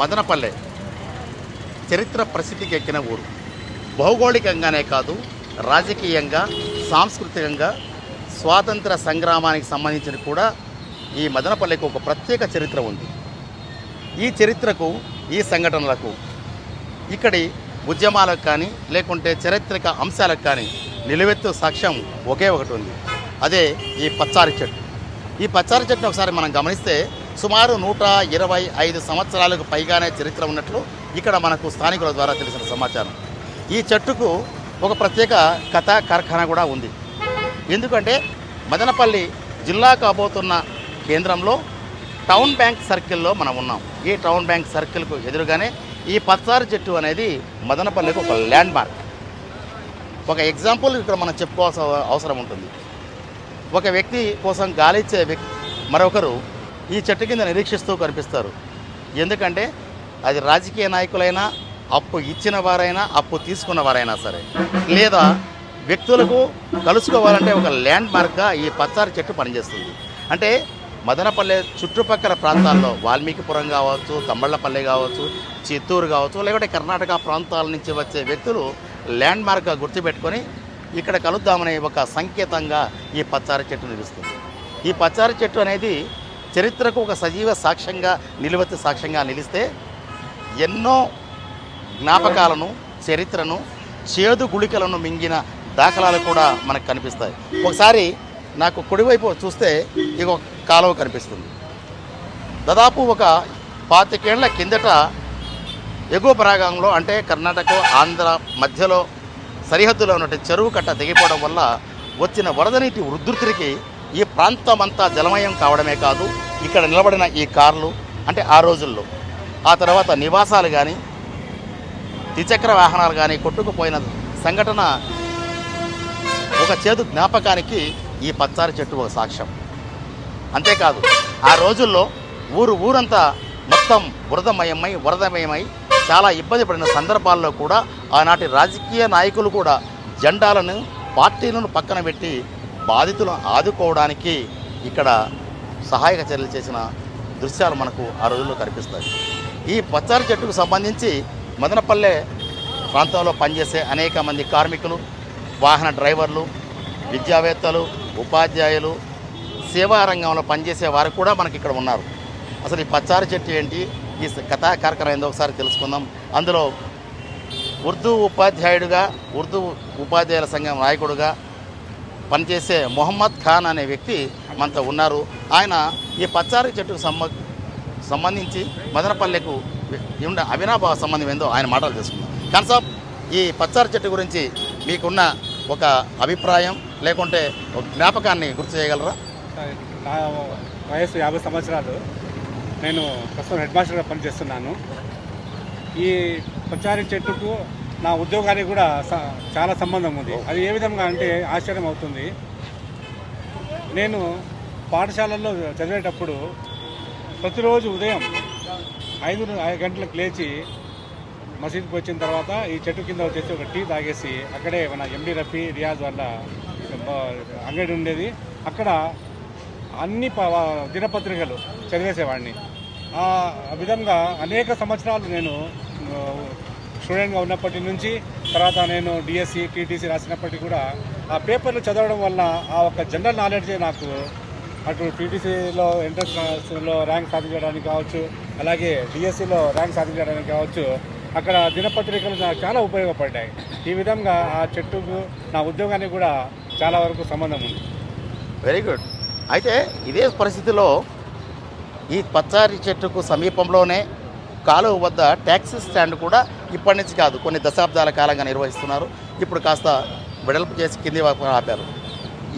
మదనపల్లె. చరిత్ర ప్రసిద్ధికి ఎక్కిన ఊరు. భౌగోళికంగానే కాదు రాజకీయంగా సాంస్కృతికంగా స్వాతంత్ర సంగ్రామానికి సంబంధించిన కూడా ఈ మదనపల్లెకు ఒక ప్రత్యేక చరిత్ర ఉంది. ఈ చరిత్రకు ఈ సంఘటనలకు ఇక్కడి ఉద్యమాలకు కానీ లేకుంటే చరిత్రక అంశాలకు కానీ నిలువెత్తు సాక్ష్యం ఒకే ఒకటి ఉంది. అదే ఈ పచ్చారి చెట్టు. ఈ పచ్చారి చెట్టును ఒకసారి మనం గమనిస్తే సుమారు నూట ఇరవై ఐదు సంవత్సరాలకు పైగానే చరిత్ర ఉన్నట్లు ఇక్కడ మనకు స్థానికుల ద్వారా తెలిసిన సమాచారం. ఈ చెట్టుకు ఒక ప్రత్యేక కథ కార్ఖానా కూడా ఉంది. ఎందుకంటే మదనపల్లి జిల్లా కాబోతున్న కేంద్రంలో టౌన్ బ్యాంక్ సర్కిల్లో మనం ఉన్నాం. ఈ టౌన్ బ్యాంక్ సర్కిల్కు ఎదురుగానే ఈ పచ్చారు చెట్టు అనేది మదనపల్లికి ఒక ల్యాండ్ మార్క్ ఒక ఎగ్జాంపుల్ ఇక్కడ మనం చెప్పుకోవాల్సిన అవసరం ఉంటుంది. ఒక వ్యక్తి కోసం గాలిచ్చే వ్యక్తి మరొకరు ఈ చెట్టు కింద నిరీక్షిస్తూ కనిపిస్తారు. ఎందుకంటే అది రాజకీయ నాయకులైనా అప్పు ఇచ్చిన వారైనా అప్పు తీసుకున్న వారైనా సరే. లేదా వ్యక్తులకు కలుసుకోవాలంటే ఒక ల్యాండ్ మార్క్గా ఈ పచ్చారి చెట్టు పనిచేస్తుంది. అంటే మదనపల్లె చుట్టుపక్కల ప్రాంతాల్లో వాల్మీకిపురం కావచ్చు తమ్మళ్ళపల్లి కావచ్చు చిత్తూరు కావచ్చు లేకుంటే కర్ణాటక ప్రాంతాల నుంచి వచ్చే వ్యక్తులు ల్యాండ్ మార్క్గా గుర్తుపెట్టుకొని ఇక్కడ కలుద్దామనే ఒక సంకేతంగా ఈ పచ్చారి చెట్టు నిలుస్తుంది. ఈ పచ్చారి చెట్టు అనేది చరిత్రకు ఒక సజీవ సాక్ష్యంగా నిలువెత్తు సాక్ష్యంగా నిలిస్తే ఎన్నో జ్ఞాపకాలను చరిత్రను చేదు గుళికలను మింగిన దాఖలాలు కూడా మనకు కనిపిస్తాయి. ఒకసారి నాకు కుడివైపు చూస్తే ఇక ఒక కాలువ కనిపిస్తుంది. దాదాపు ఒక పాతికేళ్ళ కిందట ఎగువ ప్రాగంలో అంటే కర్ణాటక ఆంధ్ర మధ్యలో సరిహద్దులో ఉన్నటువంటి చెరువు కట్ట తెగిపోవడం వల్ల వచ్చిన వరద నీటి ఉధృతికి ఈ ప్రాంతం అంతా జలమయం కావడమే కాదు ఇక్కడ నిలబడిన ఈ కార్లు అంటే ఆ రోజుల్లో. ఆ తర్వాత నివాసాలు కానీ ద్విచక్ర వాహనాలు కానీ కొట్టుకుపోయిన సంఘటన ఒక చేదు జ్ఞాపకానికి ఈ పచ్చారి చెట్టు ఒక సాక్ష్యం. అంతేకాదు ఆ రోజుల్లో ఊరు ఊరంతా మొత్తం బురదమయమై వరదమయమై చాలా ఇబ్బంది పడిన సందర్భాల్లో కూడా ఆనాటి రాజకీయ నాయకులు కూడా జెండాలను పార్టీలను పక్కన పెట్టి బాధితులను ఆదుకోవడానికి ఇక్కడ సహాయక చర్యలు చేసిన దృశ్యాలు మనకు ఆ రోజుల్లో కనిపిస్తాయి. ఈ పచ్చారి చెట్టుకు సంబంధించి మదనపల్లె ప్రాంతంలో పనిచేసే అనేక మంది కార్మికులు వాహన డ్రైవర్లు విద్యావేత్తలు ఉపాధ్యాయులు సేవా రంగంలో పనిచేసే వారు కూడా మనకి ఇక్కడ ఉన్నారు. అసలు ఈ పచ్చారి చెట్టు ఏంటి? ఈ కథా కార్యక్రమం ఏందో ఒకసారి తెలుసుకుందాం. అందులో ఉర్దూ ఉపాధ్యాయుడిగా ఉర్దూ ఉపాధ్యాయుల సంఘం నాయకుడుగా పనిచేసే మొహమ్మద్ ఖాన్ అనే వ్యక్తి మనతో ఉన్నారు. ఆయన ఈ పచ్చారి చెట్టుకు సంబ సంబంధించి మదనపల్లెకు ఉన్న అవినాభావ సంబంధం ఏందో ఆయన మాటలు తెలుసుకుందాం. ఖాన్ సాబ్ ఈ పచ్చారి చెట్టు గురించి మీకున్న ఒక అభిప్రాయం లేకుంటే ఒక జ్ఞాపకాన్ని గుర్తు చేయగలరా? నా వయసు యాభై సంవత్సరాలు. నేను ప్రస్తుతం హెడ్ మాస్టర్గా పనిచేస్తున్నాను. ఈ పచ్చారి చెట్టుకు నా ఉద్యోగానికి కూడా చాలా సంబంధం ఉంది. అది ఏ విధంగా అంటే ఆశ్చర్యం అవుతుంది. నేను పాఠశాలల్లో చదివేటప్పుడు ప్రతిరోజు ఉదయం ఐదు ఐదు గంటలకు లేచి మసీద్కి వచ్చిన తర్వాత ఈ చెట్టు కింద వచ్చేసి ఒక టీ తాగేసి అక్కడే మన ఎండి రఫీ రియాజ్ వాళ్ళ అంగడి ఉండేది. అక్కడ అన్ని ప- దినపత్రికలు చదివేసేవాడిని. ఆ విధంగా అనేక సంవత్సరాలు నేను స్టూడెంట్గా ఉన్నప్పటి నుంచి తర్వాత నేను డిఎస్సి టీటీసీ రాసినప్పటికీ కూడా ఆ పేపర్లు చదవడం వల్ల ఆ ఒక జనరల్ నాలెడ్జ్ నాకు అటు టీటీసీలో ఎంట్రన్స్లో ర్యాంక్ సాధించడానికి కావచ్చు అలాగే డిఎస్సిలో ర్యాంక్ సాధించడానికి కావచ్చు అక్కడ దినపత్రికలు నాకు చాలా ఉపయోగపడ్డాయి. ఈ విధంగా ఆ చెట్టుకు నా ఉద్యోగానికి కూడా చాలా వరకు సంబంధం ఉంది. వెరీ గుడ్ అయితే ఇదే పరిస్థితిలో ఈ పచ్చారి చెట్టుకు సమీపంలోనే కాలువ వద్ద ట్యాక్సీ స్టాండ్ కూడా ఇప్పటి నుంచి కాదు కొన్ని దశాబ్దాల కాలంగా నిర్వహిస్తున్నారు. ఇప్పుడు కాస్త వెడల్పు చేసి కింది ఆపారు.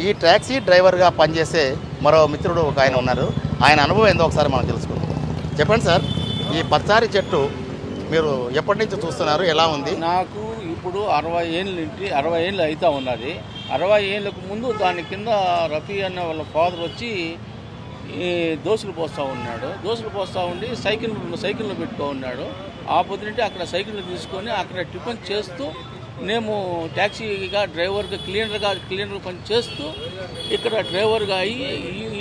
ఈ ట్యాక్సీ డ్రైవర్గా పనిచేసే మరో మిత్రుడు ఒక ఆయన ఉన్నారు. ఆయన అనుభవం ఏందో ఒకసారి మనం తెలుసుకుందాం. చెప్పండి సార్ ఈ పచ్చారి చెట్టు మీరు ఎప్పటి నుంచి చూస్తున్నారు? ఎలా ఉంది? నాకు ఇప్పుడు అరవై ఏళ్ళ నుండి అరవై ఏళ్ళు అయితే ఉన్నది. అరవై ఏళ్ళకు ముందు దాని కింద రఫీ అన్న వాళ్ళ ఫాదర్ వచ్చి ఈ పోస్తూ ఉన్నాడు. దోసులు పోస్తూ ఉండి సైకిల్ సైకిల్లో పెట్టుకో ఉన్నాడు. ఆ పొద్దునంటే అక్కడ సైకిల్ తీసుకొని అక్కడ టిఫిన్ చేస్తూ మేము ట్యాక్సీగా డ్రైవర్గా క్లీనర్గా క్లీనర్ పని చేస్తూ ఇక్కడ డ్రైవర్గా అయ్యి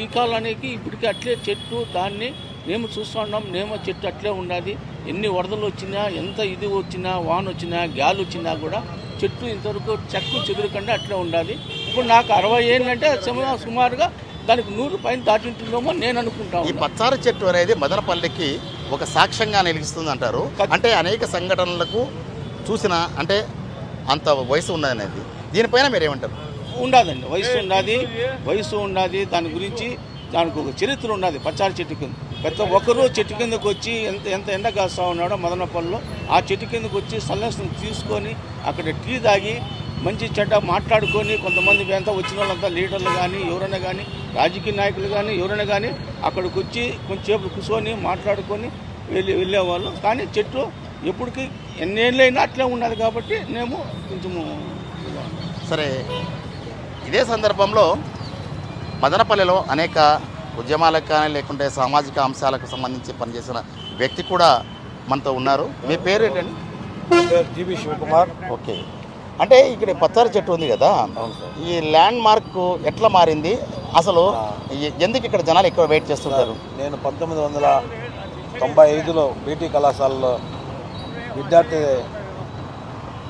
ఈ కాలానికి ఇప్పటికీ అట్లే చెట్టు దాన్ని మేము చూస్తూ ఉన్నాం. నేమో చెట్టు అట్లే ఉన్నది. ఎన్ని వరదలు వచ్చినా ఎంత ఇది వచ్చినా వాన్ వచ్చినా గాలి వచ్చినా కూడా చెట్టు ఇంతవరకు చెక్కు చెదురుకుండా అట్లే ఉండాలి. ఇప్పుడు నాకు అరవై ఏళ్ళంటే అంటే సుమారుగా దానికి నూరు పైన దాటి ఉంటుందేమో నేను అనుకుంటా ఈ. పచ్చారు చెట్టు అనేది మదనపల్లికి ఒక సాక్ష్యంగా నిలుస్తుంది అంటారు. అంటే అనేక సంఘటనలకు చూసిన అంటే అంత వయసు ఉన్నదనేది. దీనిపైన మీరు ఏమంటారు ఉండాదండి. వయసు ఉన్నది వయసు ఉన్నది దాని గురించి దానికి ఒక చరిత్ర ఉన్నది పచ్చారి చెట్టు కింద. ప్రతి ఒక్కరూ చెట్టు కిందకు వచ్చి ఎంత ఎంత ఎండ కాస్తా ఉన్నాడో మదనపల్లిలో ఆ చెట్టు కిందకు వచ్చి సన్యాసం తీసుకొని అక్కడ టీ తాగి మంచి చెడ్డ మాట్లాడుకొని కొంతమంది ఎంత వచ్చిన వాళ్ళంతా లీడర్లు కానీ ఎవరైనా కానీ రాజకీయ నాయకులు కానీ ఎవరైనా కానీ అక్కడికి వచ్చి కొంచెంసేపు కూర్చొని మాట్లాడుకొని వెళ్ళి వెళ్ళేవాళ్ళు. కానీ చెట్టు ఎప్పటికీ ఎన్నేళ్ళైనా అట్లే ఉన్నది కాబట్టి మేము కొంచెము సరే ఇదే సందర్భంలో మదనపల్లిలో అనేక ఉద్యమాలకు కానీ లేకుంటే సామాజిక అంశాలకు సంబంధించి పనిచేసిన వ్యక్తి కూడా మనతో ఉన్నారు. మీ పేరు ఏంటండి పేరు జీబీ శివకుమార్. ఓకే. అంటే ఇక్కడ పచ్చారి చెట్టు ఉంది కదా. ఈ ల్యాండ్ మార్క్ ఎట్లా మారింది? అసలు ఎందుకు ఇక్కడ జనాలు ఎక్కువ వెయిట్ చేస్తుంటారు? నేను పంతొమ్మిది వందల తొంభై ఐదులో బీటీ కళాశాలలో విద్యార్థి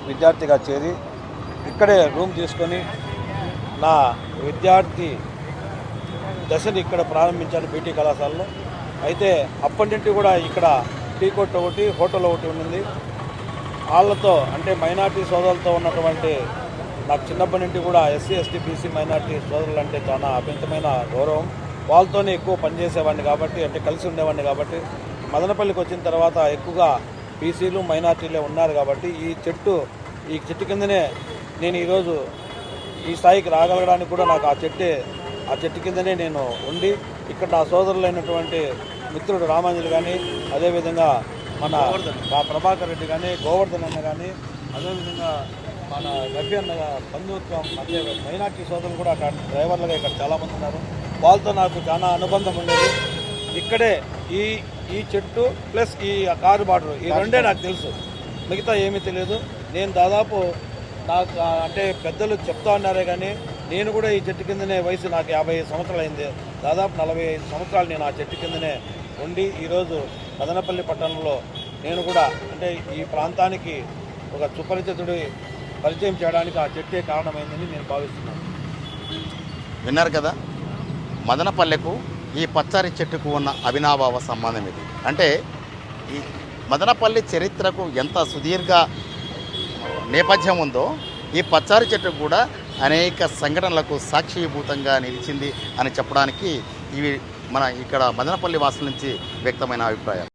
విద్యార్థిగా చేరి ఇక్కడే రూమ్ తీసుకొని నా విద్యార్థి దశని ఇక్కడ ప్రారంభించాను బీటీ కళాశాలలో. అయితే అప్పటి నుండి కూడా ఇక్కడ టీ కొట్టు ఒకటి హోటల్ ఒకటి ఉన్నది వాళ్ళతో అంటే మైనార్టీ సోదరులతో ఉన్నటువంటి నాకు చిన్నప్పటి నుండి కూడా ఎస్సీ ఎస్టీ బీసీ మైనార్టీ సోదరులు అంటే చాలా అభ్యంతమైన గౌరవం. వాళ్ళతోనే ఎక్కువ పనిచేసేవాడిని కాబట్టి అంటే కలిసి ఉండేవాడిని కాబట్టి మదనపల్లికి వచ్చిన తర్వాత ఎక్కువగా బీసీలు మైనార్టీలే ఉన్నారు కాబట్టి ఈ చెట్టు ఈ చెట్టు కిందనే నేను ఈరోజు ఈ స్థాయికి రాగలగడానికి కూడా నాకు ఆ చెట్టే ఆ చెట్టు కిందనే నేను ఉండి ఇక్కడ నా సోదరులైనటువంటి మిత్రుడు రామాంజలి కానీ అదేవిధంగా మన మా ప్రభాకర్ రెడ్డి కానీ గోవర్ధన్ అన్న కానీ అదేవిధంగా మన రఫీ అన్న బంధుత్వం అంటే మైనార్టీ సోదరులు కూడా అక్కడ డ్రైవర్లుగా ఇక్కడ చాలామంది ఉన్నారు. వాళ్ళతో నాకు చాలా అనుబంధం ఉండేది. ఇక్కడే ఈ ఈ చెట్టు ప్లస్ ఈ కారు బార్డర్ ఈ రెండే నాకు తెలుసు. మిగతా ఏమీ తెలియదు. నేను దాదాపు నాకు అంటే పెద్దలు చెప్తా ఉన్నారే కానీ నేను కూడా ఈ చెట్టు కిందనే వయసు నాకు యాభై ఐదు సంవత్సరాలు అయింది. దాదాపు నలభై ఐదు సంవత్సరాలు నేను ఆ చెట్టు కిందనే ఉండి ఈరోజు మదనపల్లి పట్టణంలో నేను కూడా అంటే ఈ ప్రాంతానికి ఒక సుపరిచితుడి పరిచయం చేయడానికి ఆ చెట్టే కారణమైందని నేను భావిస్తున్నాను. విన్నారు కదా? మదనపల్లెకు ఈ పచ్చారి చెట్టుకు ఉన్న అవినాభావ సంబంధం ఇది. అంటే ఈ మదనపల్లి చరిత్రకు ఎంత సుదీర్ఘ నేపథ్యం ఉందో ఈ పచ్చారి చెట్టుకు కూడా అనేక సంఘటనలకు సాక్షిభూతంగా నిలిచింది అని చెప్పడానికి ఇవి మన ఇక్కడ మదనపల్లి వాసుల నుంచి వ్యక్తమైన అభిప్రాయం